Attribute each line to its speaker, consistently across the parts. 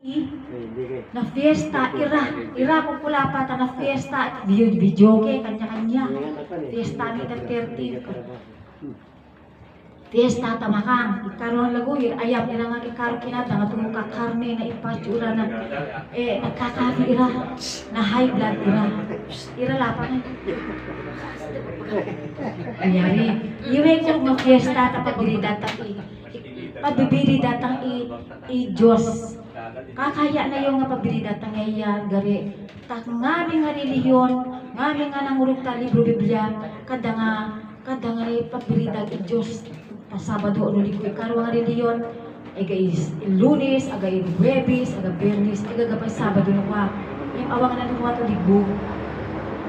Speaker 1: na fiesta, ira, ira ko pula pa ta na fiesta, video, video ke, kanya-kanya. Fiesta ni ta 30. Fiesta tamakang, ikaroon lago, ayam, ira nga ikaro kinata, nga tungo ka karne na ipatsura na, eh, nagkakafi ira, na high blood ira. Ira lapa na. Ayari, iwe ko nga fiesta ta pabirida ta i, pabibirida ta i, i Diyos. Kakaya na yung nga pabirida ta ngayon, gari. Tak ngami nga reliyon, ngami nga nangurog ta libro Biblia, kada nga, kada nga rin pabirida i Diyos. Ta Sabado ano li ko ikaro nga reliyon, aga is lunes, aga is Huwebes, aga Bernis, aga gapay Sabado no kwa. Yung awang na nung wato ligbo.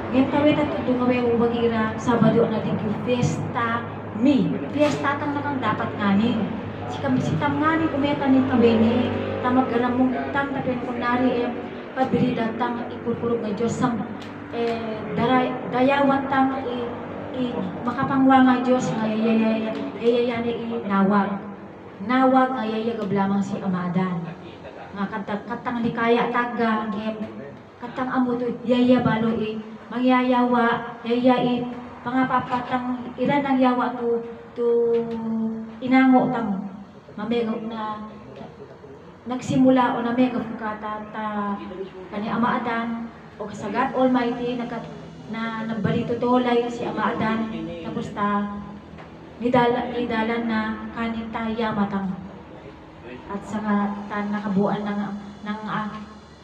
Speaker 1: Ngayon kami na ito nga may umagira, Sabado na yung fiesta mi. Fiesta tang nakang dapat nganin. Si kami si tam ngani kumeta ni kami ni tamag ganang mong tang tapin kunari eh pabirida tang ipurpurog nga Diyos sam eh daray dayawan tang i, i makapangwa nga Diyos nga yayaya yayaya ni i nawag. Nawag nga yayaya gablamang si Amadan. Nga katang katang likaya taga ngem katang amo to yaya balo i mangyayawa yaya i pangapapatang ilan ang yawa to to inango tang mamega na nagsimula o na mega kata ta kani Ama Adan o sa God Almighty nagka, na nagbalito tolay si Ama Adan. Tapos ta nidala nidalan na kanin taya matang at saka ta nakabuan ng ng ah,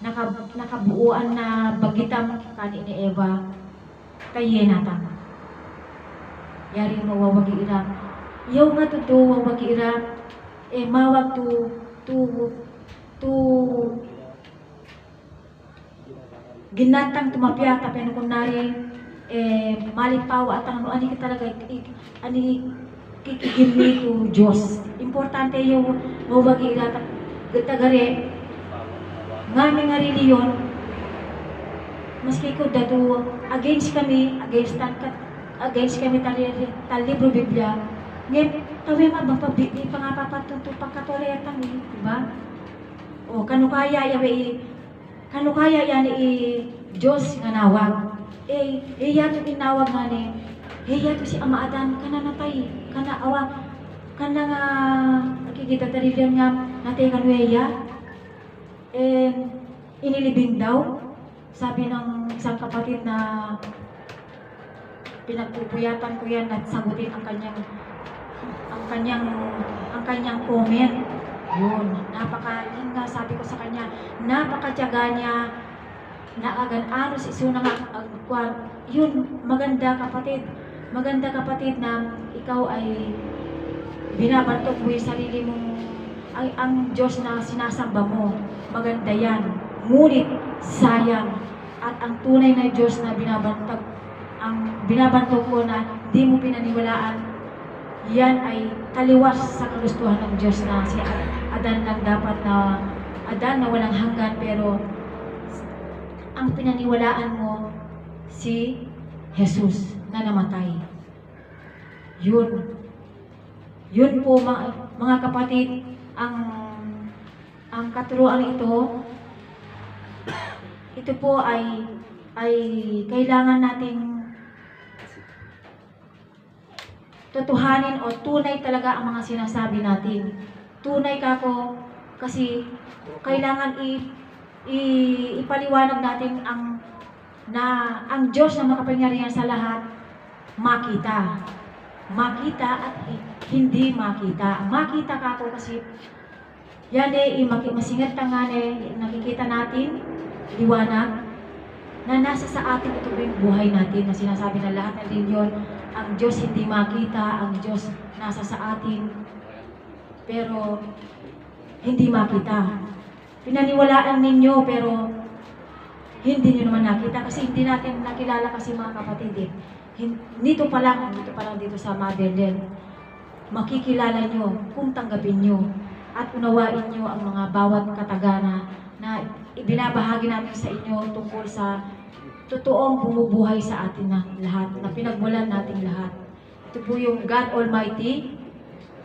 Speaker 1: naka, nakabuuan na bagitam kani ni Eva. Kaye natang yari mo wawagi ira. Yaw nga to to wawagi ira. Eh mawag to to to ginatang tumapya tapi ano kunari eh malipaw at ano ani ka talaga ani kikigimi to Diyos. Importante yung mawagi ira gatagare ngami nga reliyon maski ko dato against kami against tan against kami tali tal libro Biblia. Ngayon tawi nga bang pabili pa nga papatuto pagkatoletan eh di ba o kanu kaya yawe i kanu kaya yan i Diyos nga nawag eh iya to tinawag nga ni iya to si Ama Adan kana natay kana awa kana nga nakikita tarilyan nga natay kanuya eh, inilibing daw. Sabi ng isang kapatid na pinagpupuyatan ko yan at sagutin ang kanyang ang kanyang ang kanyang comment. Yun, napaka yun nga sabi ko sa kanya, napakatyaga niya na agan ano si Suna nga ang kwan. Yun, maganda kapatid. Maganda kapatid na ikaw ay binabantok mo yung sarili mong ang, ang Diyos na sinasamba mo, maganda yan. Ngunit, sayang. At ang tunay na Diyos na binabantag, ang binabantok ko na di mo pinaniwalaan, yan ay taliwas sa kagustuhan ng Diyos na si Adan lang dapat na Adan na walang hanggan pero ang pinaniwalaan mo si Jesus na namatay. Yun. Yun po mga, mga kapatid, ang ang katuruan ito ito po ay ay kailangan nating tutuhanin o tunay talaga ang mga sinasabi natin. Tunay ka ko kasi kailangan i, i ipaliwanag natin ang na ang Diyos na makapangyarihan sa lahat makita. Makita at hi- hindi makita. Makita ka ko kasi yan eh, masingat ka nga eh, nakikita natin, liwanag, na nasa sa atin ito yung buhay natin na sinasabi na lahat ng reliyon, ang Diyos hindi makita, ang Diyos nasa sa atin, pero hindi makita. Pinaniwalaan ninyo pero hindi nyo naman nakita kasi hindi natin nakilala kasi mga kapatid eh. Dito pa lang, dito pa lang dito sa Motherland, makikilala nyo kung tanggapin nyo at unawain nyo ang mga bawat katagana na ibinabahagi namin sa inyo tungkol sa totoong bumubuhay sa atin na lahat, na pinagmulan nating lahat. Ito po yung God Almighty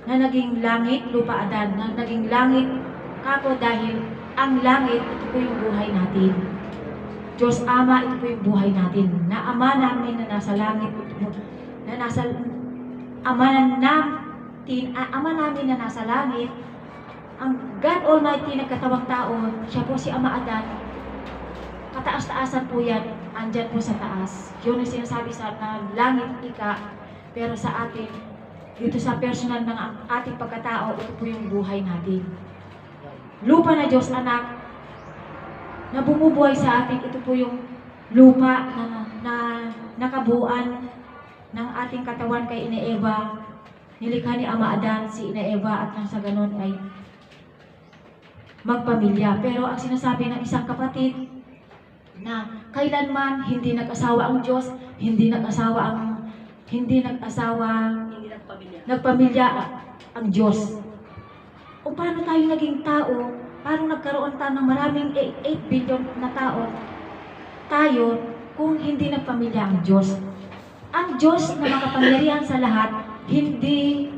Speaker 1: na naging langit, lupa adan, na naging langit kako dahil ang langit, ito po yung buhay natin. Diyos Ama, ito po yung buhay natin. Na Ama namin na nasa langit, ito na nasa, Ama na natin, ah, Ama namin na nasa langit, ang God Almighty nagkatawang tao, siya po si Ama Adan, kataas-taasan po yan, andyan po sa taas. Yun ang sinasabi sa na langit ika, pero sa atin, dito sa personal ng ating pagkatao, ito po yung buhay natin. Lupa na Diyos anak, na bumubuhay sa atin, ito po yung lupa na, na nakabuuan ng ating katawan kay Ina Eva. Nilikha ni Ama Adan si Ina Eva at nang sa ganon ay magpamilya. Pero ang sinasabi ng isang kapatid na kailanman hindi nag-asawa ang Diyos, hindi nag-asawa ang hindi nag-asawa,
Speaker 2: nagpamilya.
Speaker 1: ang Diyos. O paano tayo naging tao? Paano nagkaroon tayo ng maraming 8 billion na tao? Tayo kung hindi nagpamilya ang Diyos. Ang Diyos na makapangyarihan sa lahat, hindi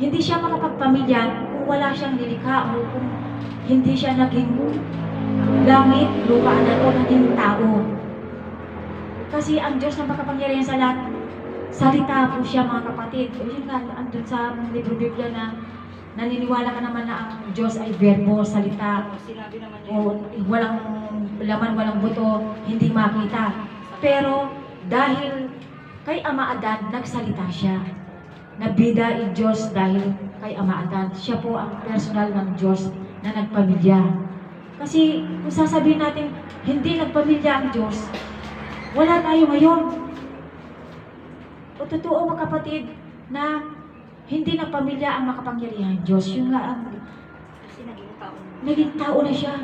Speaker 1: hindi siya makapagpamilya kung wala siyang nilikha o kung hindi siya naging langit, lupa, o naging tao. Kasi ang Diyos na makapangyarihan sa lahat, salita po siya mga kapatid. O yun nga, andun sa libro Biblia na naniniwala ka naman na ang Diyos ay verbo, salita,
Speaker 2: Sinabi naman niya.
Speaker 1: o walang laman, walang buto, hindi makita. Pero dahil kay Ama Adan, nagsalita siya. Nabida in Diyos dahil kay Ama Adan. Siya po ang personal ng Diyos na nagpamilya. Kasi kung sasabihin natin, hindi nagpamilya ang Diyos, wala tayo ngayon. O totoo mga kapatid na hindi nagpamilya ang makapangyarihan Diyos. Yung nga ang
Speaker 2: Kasi naging tao.
Speaker 1: naging tao na siya.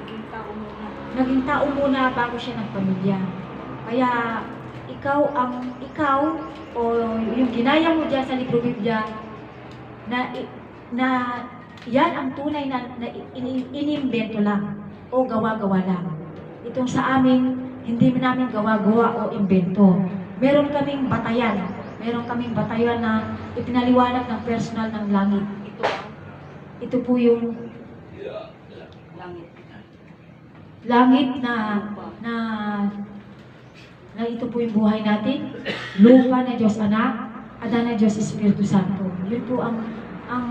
Speaker 2: Naging tao muna.
Speaker 1: Naging tao muna bago siya nagpamilya. Kaya ikaw ang ikaw o yung ginaya mo diyan sa libro Biblia na na yan ang tunay na, na ini- inimbento lang o gawa-gawa lang. Itong sa amin, hindi namin gawa-gawa o imbento. Meron kaming batayan. Meron kaming batayan na ipinaliwanag ng personal ng langit.
Speaker 2: Ito
Speaker 1: Ito po yung
Speaker 2: langit.
Speaker 1: langit na na na ito po yung buhay natin. Lupa na Diyos Anak, Adan na Diyos Espiritu Santo. Yun po ang ang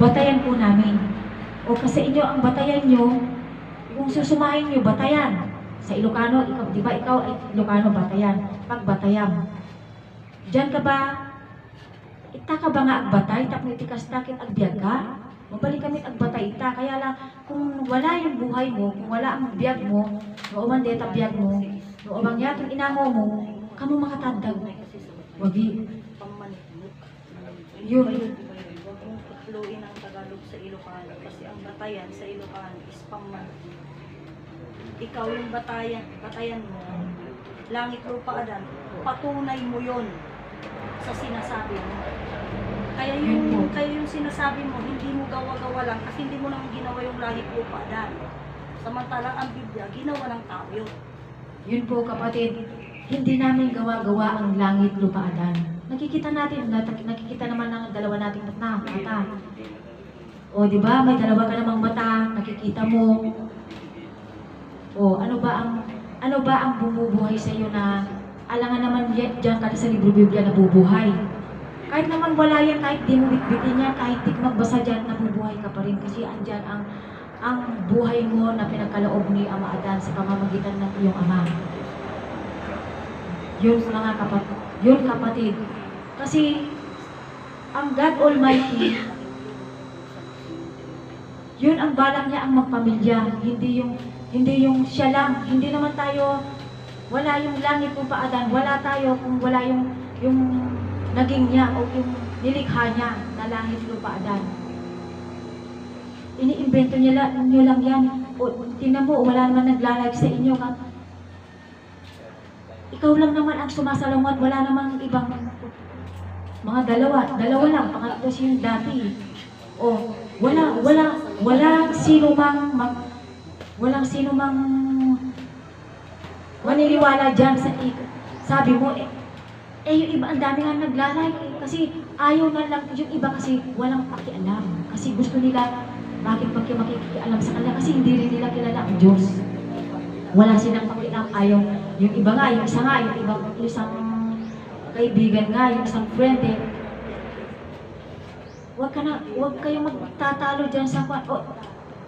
Speaker 1: batayan po namin. O kasi inyo ang batayan nyo, kung susumahin nyo, batayan. Sa Ilocano, ikaw, di ba ikaw ay Ilocano batayan? Pag batayan. Diyan ka ba, ita ka ba nga agbatay, tapos itikas takit agbiag ka? Mabalik kami agbatay ita. Kaya lang, kung wala yung buhay mo, kung wala ang biyag mo, nooman deta biyag mo, nooman yatong inamo mo, kamo makatandag. Wagi. Yun.
Speaker 2: Putluin ang Tagalog sa Ilocano. Kasi ang batayan sa Ilocano is pamanikmuk. Ikaw yung batayan, batayan mo, langit lupa adan, patunay mo yon sa sinasabi mo. Kaya yung, kaya yung sinasabi mo, hindi mo gawa-gawa lang kasi hindi mo naman ginawa yung langit lupa adan. Samantalang ang Biblia, ginawa ng tao yun.
Speaker 1: Yun po kapatid, hindi namin gawa-gawa ang langit lupa adan. Nakikita natin, nat- nakikita naman ng dalawa nating mata. mata. O, di ba? May dalawa ka namang mata, nakikita mo. O, ano ba ang ano ba ang bumubuhay sa iyo na alangan naman yan, dyan ka sa libro Biblia na bubuhay. Kahit naman wala yan, kahit di mo bitbitin yan, kahit di magbasa dyan, nabubuhay ka pa rin kasi andyan ang ang buhay mo na pinagkaloob ni Ama Adan sa pamamagitan ng iyong Ama. Yun mga kapatid. Yun kapatid. Kasi ang God Almighty, yun ang balak niya ang magpamilya. Hindi yung hindi yung siya lang. Hindi naman tayo wala yung langit kung paadan. Wala tayo kung wala yung yung naging niya o yung nilikha niya na langit lupa adan. Iniimbento niya lang, niyo lang yan. O, tingnan mo, wala naman naglalag sa inyo. Ka. Ikaw lang naman ang sumasalungat. Wala namang ibang mga dalawa. Dalawa lang. Pangatlo siya yung dati. O, wala, wala, wala sino mang, mang walang sino mang maniniwala dyan sa ik. Sabi mo, eh, eh yung iba ang dami nga naglalay eh, kasi ayaw na lang, yung iba kasi walang pakialam. Kasi gusto nila Bakit pa kayo makikialam sa kanila? Kasi hindi rin nila kilala ang Diyos. Wala silang pakialam. Ayaw. Yung iba nga, yung isa nga, yung ibang yung isang kaibigan nga, yung isang friend eh. Huwag ka na, huwag kayong magtatalo dyan sa kwan. O,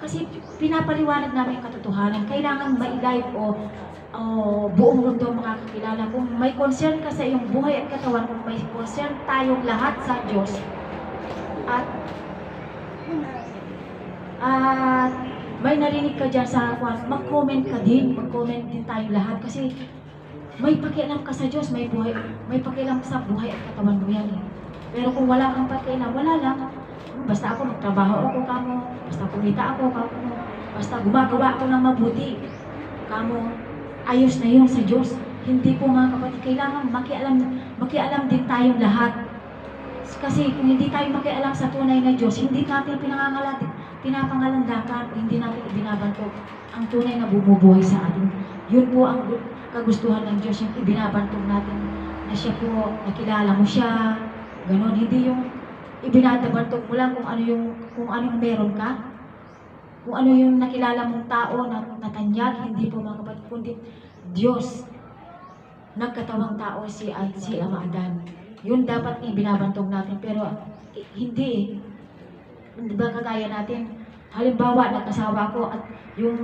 Speaker 1: kasi pinapaliwanag namin yung katotohanan. Kailangan ma-live o o buong mundo makakakilala. Kung may concern ka sa iyong buhay at katawan, kung may concern tayong lahat sa Diyos, at at may narinig ka dyan sa kwan, mag-comment ka din, mag-comment din tayo lahat kasi may pakialam ka sa Diyos, may buhay, may pakialam sa buhay at katawan mo yan eh. Pero kung wala kang pakialam, wala lang. Basta ako magtrabaho ako kamo, basta kumita ako kamo, basta gumagawa ako ng mabuti. Kamo, ayos na yun sa Diyos. Hindi po mga kapatid, kailangan makialam, makialam din tayong lahat. Kasi kung hindi tayo makialam sa tunay na Diyos, hindi natin pinangangalat, pinapangalandakan, hindi natin ibinabantog ang tunay na bumubuhay sa atin. Yun po ang gu- kagustuhan ng Diyos, yung ibinabantog natin na siya po, nakilala mo siya, ganon. Hindi yung ibinabantog mo lang kung ano yung, kung anong meron ka, kung ano yung nakilala mong tao na natanyag, hindi po mga kapatid, kundi Diyos, nagkatawang tao si, si Ama Adan. Yun dapat ibinabantog natin, pero eh, hindi eh. Di ba kagaya natin, halimbawa nag-asawa ko at yung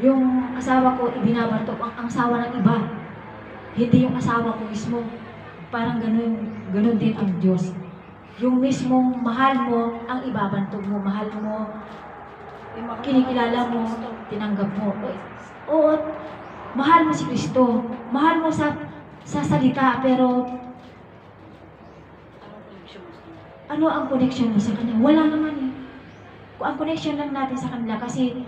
Speaker 1: yung asawa ko ibinabantog ang, ang asawa ng iba. Hindi yung asawa ko mismo. Parang ganun, ganun din ang Diyos. Yung mismong mahal mo, ang ibabantog mo, mahal mo, kinikilala mo, tinanggap mo. Oo, mahal mo si Kristo. Mahal mo sa sa salita, pero ano ang connection mo sa Kanya? Wala naman eh. Kung ang connection lang natin sa kanila, kasi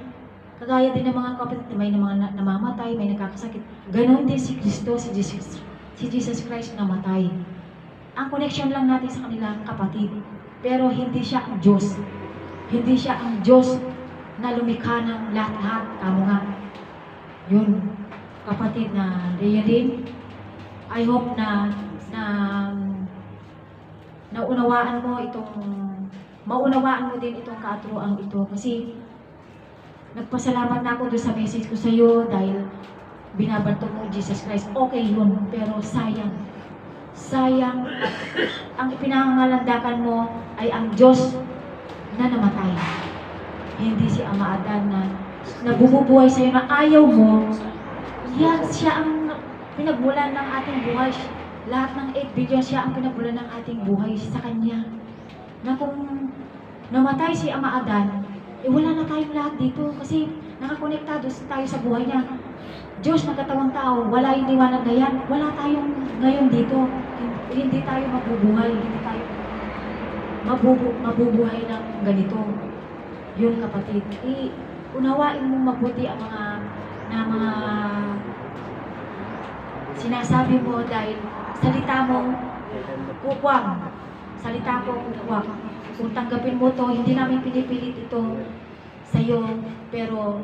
Speaker 1: kagaya din ng mga kapatid, may mga na- namamatay, may nagkakasakit. Ganon din si Kristo, si Jesus, si Jesus Christ namatay. Ang connection lang natin sa kanila, kapatid. Pero hindi siya ang Diyos. Hindi siya ang Diyos na lumikha ng lahat-lahat. Tama nga. Yun, kapatid na Leonin, I hope na na naunawaan mo itong maunawaan mo din itong kaatruang ito kasi nagpasalamat na ako doon sa message ko sa iyo dahil binabanto mo Jesus Christ. Okay yun, pero sayang. Sayang, ang ipinangalandakan mo ay ang Diyos na namatay. Hindi si Ama Adan na, na bumubuhay sa iyo na ayaw mo. Yan, siya ang pinagmulan ng ating buhay. Lahat ng 8 billion, siya ang pinagmulan ng ating buhay sa Kanya. Na kung namatay si Ama Adan, eh wala na tayong lahat dito kasi nakakonektado tayo sa buhay niya. Diyos na katawang tao, wala yung liwanag na yan, wala tayong ngayon dito. Hin- Hindi tayo mabubuhay, hindi tayo mabubu mabubuhay ng ganito. Yun kapatid, i unawain mo mabuti ang mga na mga sinasabi mo dahil salita mo kukwang. Salita ko kukwang. Kung tanggapin mo to, hindi namin pinipilit ito sa'yo, pero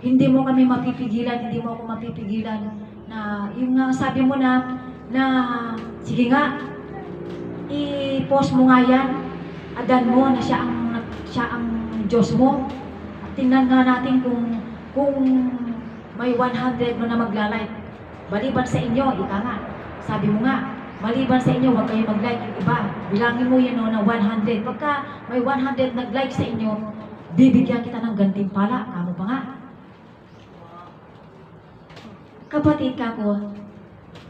Speaker 1: hindi mo kami mapipigilan, hindi mo ako mapipigilan na yung nga sabi mo na na sige nga i-post mo nga yan. Adan mo na siya ang siya ang Diyos mo. At tingnan nga natin kung kung may 100 mo na magla-like. Maliban sa inyo ika nga sabi mo nga maliban sa inyo huwag kayo mag-like. Yung iba bilangin mo yun no, na 100 pagka may 100 nag-like sa inyo bibigyan kita ng gantimpala. Kamo pa nga kapatid ka ko,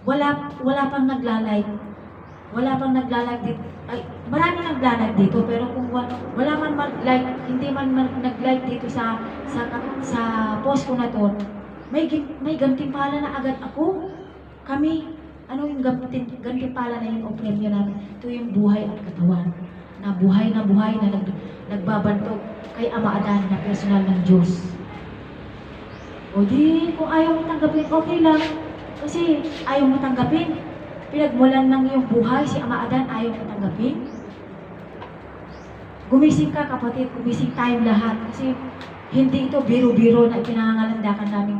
Speaker 1: wala, wala pang naglalike. Wala pang naglalike dito. Ay, marami naglalike dito, pero kung wala, wala man mag-like, hindi man, man nag-like dito sa, sa, sa post ko na to, may, may gantimpala na agad ako. Kami, ano yung gantin, gantimpala na yun o premyo namin? Ito yung buhay at katawan. Na buhay na buhay na nag, nagbabantog kay Ama Adan na personal ng Diyos. O di, kung ayaw mo tanggapin, okay lang. Kasi ayaw mo tanggapin. Pinagmulan ng iyong buhay, si Ama Adan, ayaw mo tanggapin. Gumising ka kapatid, gumising tayong lahat. Kasi hindi ito biro-biro na ipinangalandakan namin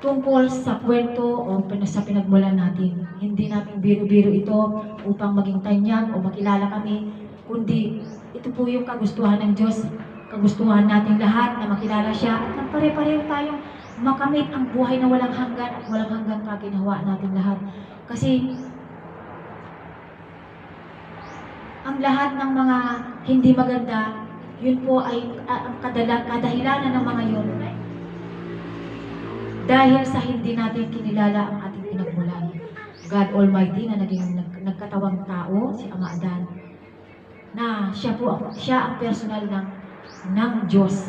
Speaker 1: tungkol sa kwento o sa pinagmulan natin. Hindi namin biro-biro ito upang maging tanyag o makilala kami. kundi ito po yung kagustuhan ng Diyos. Kagustuhan nating lahat na makilala siya at na pare-pareho tayong makamit ang buhay na walang hanggan at walang hanggang kaginawa natin lahat. Kasi ang lahat ng mga hindi maganda, yun po ay ah, ang kadahilanan ng mga yun. Dahil sa hindi natin kinilala ang ating pinagmulan. God Almighty na naging nag, nagkatawang tao, si Ama Adan, na siya po siya ang personal ng ng Diyos.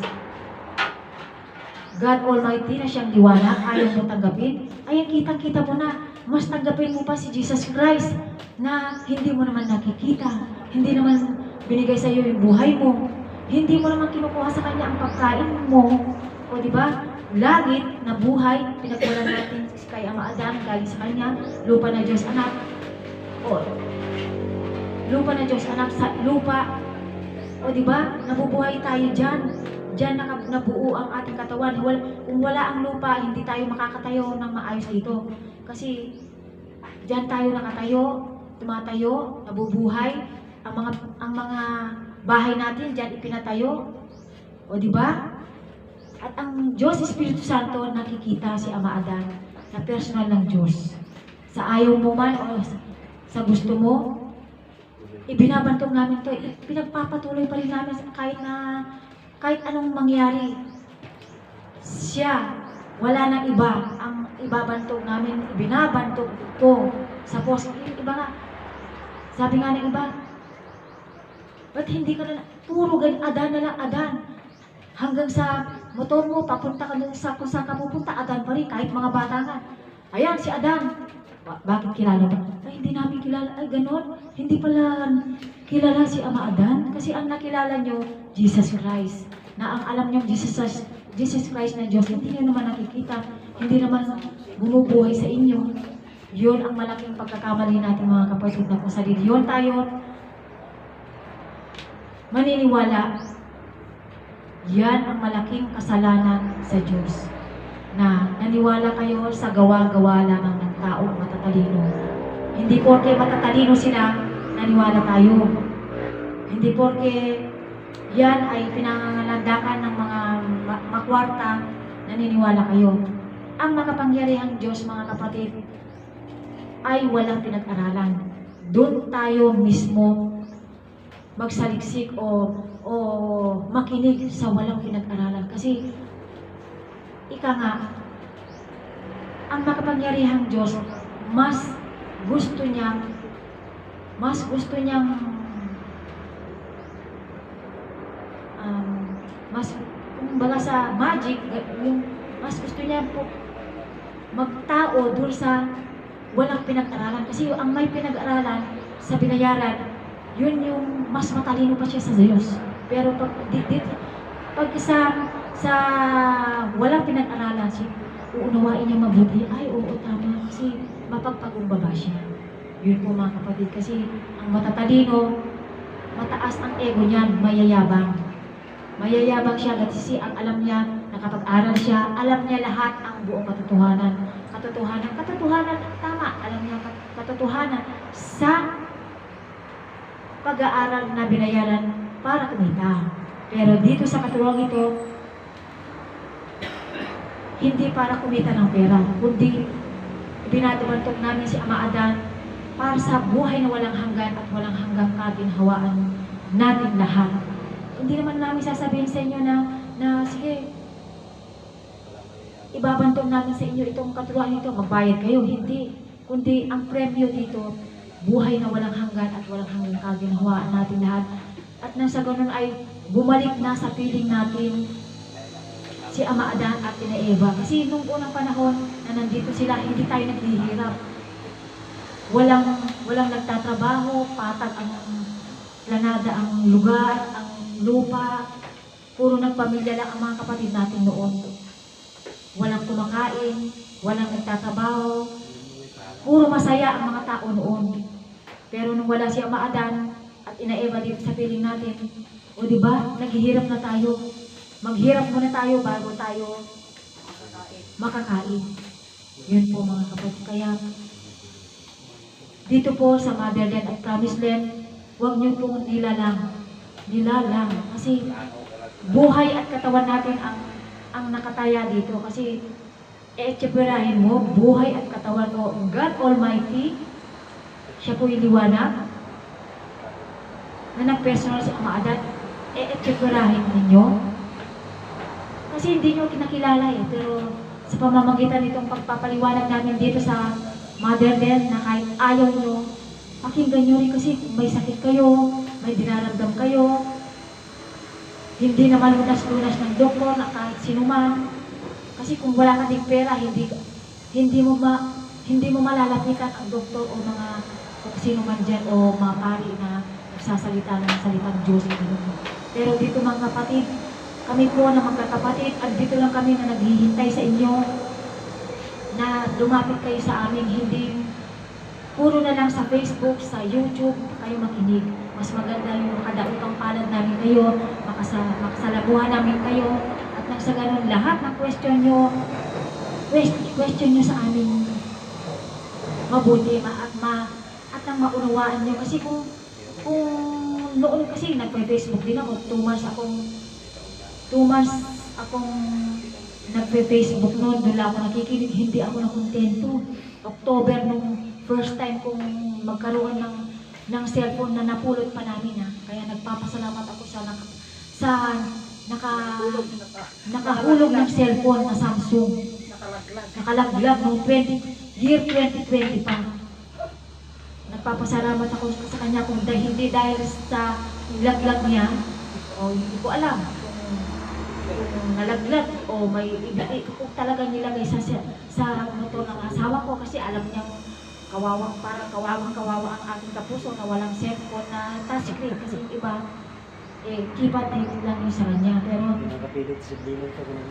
Speaker 1: God Almighty na siyang liwanag, ayaw mo tanggapin. Ayan, kitang-kita mo na, mas tanggapin mo pa si Jesus Christ na hindi mo naman nakikita, hindi naman binigay sa iyo yung buhay mo, hindi mo naman kinukuha sa kanya ang pagkain mo, o di ba? Langit na buhay, pinagmulan natin kay Ama Adan, galing sa kanya, lupa na Diyos anak, o lupa na Diyos anak sa lupa, o di ba? Nabubuhay tayo diyan. Diyan naka, nabuo ang ating katawan. Wal, kung wala ang lupa, hindi tayo makakatayo ng maayos dito. Kasi diyan tayo nakatayo, tumatayo, nabubuhay. Ang mga ang mga bahay natin diyan ipinatayo. O di ba? At ang Diyos Espiritu Santo nakikita si Ama Adan na personal ng Diyos. Sa ayaw mo man o sa, gusto mo, ibinabantong namin to, i- pinagpapatuloy pa rin namin kahit na kahit anong mangyari. Siya, wala nang iba. Ang ibabantog namin, ibinabantog ko sa post. Yung iba nga, sabi nga ng iba, ba't hindi ka na, puro gan, adan na lang, adan. Hanggang sa motor mo, papunta ka sa kung saan ka pupunta, adan pa rin, kahit mga bata nga. Ayan, si Adan. Ba- bakit kilala ba? Ay, hindi namin kilala. Ay, ganon. Hindi pala kilala si Ama Adan. Kasi ang nakilala nyo, Jesus Christ. Na ang alam nyo, Jesus, Jesus Christ na Diyos, hindi nyo naman nakikita. Hindi naman bumubuhay sa inyo. Yun ang malaking pagkakamali natin mga kapatid na kung sa reliyon tayo maniniwala yan ang malaking kasalanan sa Diyos na naniwala kayo sa gawa-gawa lamang ng taong matatalino. Hindi porke matatalino sila, naniwala tayo. Hindi porke yan ay pinangangalandakan ng mga ma- makwarta, naniniwala kayo. Ang makapangyarihang Diyos, mga kapatid, ay walang pinag-aralan. Doon tayo mismo magsaliksik o o makinig sa walang pinag-aralan kasi ika nga ang makapangyarihang Diyos mas gusto niyang mas gusto niyang um, mas kumbaga sa magic yung mas gusto niya po magtao dun sa walang pinag-aralan kasi yung ang may pinag-aralan sa binayaran yun yung mas matalino pa siya sa Diyos. Pero pag, di, di, pag sa, sa walang pinag-aralan siya, uunawain niya mabuti, ay oo tama, kasi mapagpagumbaba siya. Yun po mga kapatid, kasi ang matatalino, mataas ang ego niyan, mayayabang. Mayayabang siya kasi ang alam niya, nakapag-aral siya, alam niya lahat ang buong katotohanan. Katotohanan, katotohanan, tama, alam niya kat- katotohanan sa pag-aaral na binayaran para kumita. Pero dito sa katuwang ito, hindi para kumita ng pera, kundi binatubantog namin si Ama Adan para sa buhay na walang hanggan at walang hanggang kaginhawaan natin lahat. Hindi naman namin sasabihin sa inyo na, na sige, ibabantog namin sa inyo itong katuruan ito, magbayad kayo. Hindi. Kundi ang premyo dito, buhay na walang hanggan at walang hanggang kaginhawaan natin lahat. At nang sa ganun ay bumalik na sa piling natin si Ama Adan at Ina Eva. Kasi nung unang panahon na nandito sila, hindi tayo naghihirap. Walang, walang nagtatrabaho, patag ang planada ang lugar, ang lupa. Puro nagpamilya lang ang mga kapatid natin noon. Walang kumakain, walang nagtatrabaho. Puro masaya ang mga tao noon. Pero nung wala si Ama Adan at Ina Eva dito sa piling natin, o di ba, naghihirap na tayo. Maghirap muna tayo bago tayo makakain. Yun po mga kapatid. Kaya dito po sa Motherland at Promised Land, huwag niyo pong nilalang. Nilalang. Kasi buhay at katawan natin ang ang nakataya dito. Kasi eetseperahin mo, buhay at katawan mo. God Almighty, siya po yung liwanag na nag-personal sa Ama Adat, eetseperahin ninyo. Kasi hindi nyo kinakilala eh, pero sa pamamagitan nitong pagpapaliwanag namin dito sa Mother Den na kahit ayaw nyo, pakinggan nyo rin kasi may sakit kayo, may dinaramdam kayo, hindi naman lunas-lunas ng doktor na kahit sino man. Kasi kung wala ka ding pera, hindi hindi mo ma hindi mo malalapitan ang doktor o mga kung sino man dyan o mga pari na nagsasalita ng salitang Diyos. Pero dito mga kapatid, kami po na magkakapatid at dito lang kami na naghihintay sa inyo na lumapit kayo sa amin, hindi. Puro na lang sa Facebook, sa YouTube, kayo makinig. Mas maganda yung makadaupang palad namin kayo, makasa, makasalabuhan namin kayo, at nang sa ganun lahat ng question nyo, quest- question nyo sa amin mabuti ma at ma at nang maunawaan nyo. Kasi kung kung noon kasi nagpe-Facebook din ako, two months akong two months akong nagpe-Facebook noon, doon ako nakikinig, hindi ako nakontento. October nung first time kong magkaroon ng ng cellphone na napulot pa namin ha. Kaya nagpapasalamat ako sa naka, sa naka nakahulog ng cellphone na Samsung.
Speaker 2: Nakalaglag.
Speaker 1: Noong 20 year 2020 pa. Nagpapasalamat ako sa kanya kung dahil hindi dahil sa laglag niya o hindi ko alam kung nalaglag o may ibigay kung talaga nilagay sa sa, sa motor ng asawa ko kasi alam niya kawawang parang kawawang kawawa ang aking kapuso na walang cellphone na touchscreen kasi yung iba eh keypad din lang yung sa kanya pero
Speaker 3: Nakapilit bilog ka ganun.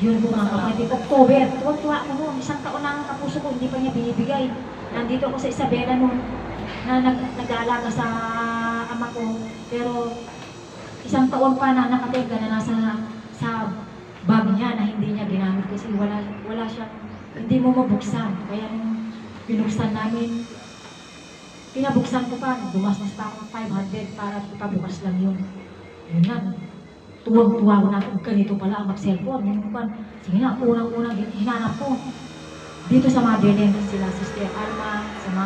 Speaker 1: yun po mga kapatid, October, tuwa-tuwa ako noon, isang taon na ang kapuso ko, hindi pa niya binibigay. Nandito ako sa Isabela noon, na nag nag-aalaga sa ama ko, pero isang taon pa na nakatenga na nasa sa bag niya na hindi niya ginamit kasi wala wala siyang hindi mo mabuksan. Kaya nung binuksan namin, pinabuksan ko pa, dumasmas pa ako ng 500 para ipabukas lang yun. Yun na, tuwang-tuwa ako na ganito pala ang mag-cellphone. Yung kan, sige na, unang-unang hin- hinanap ko. Dito sa Madeleine sila, Sister Alma,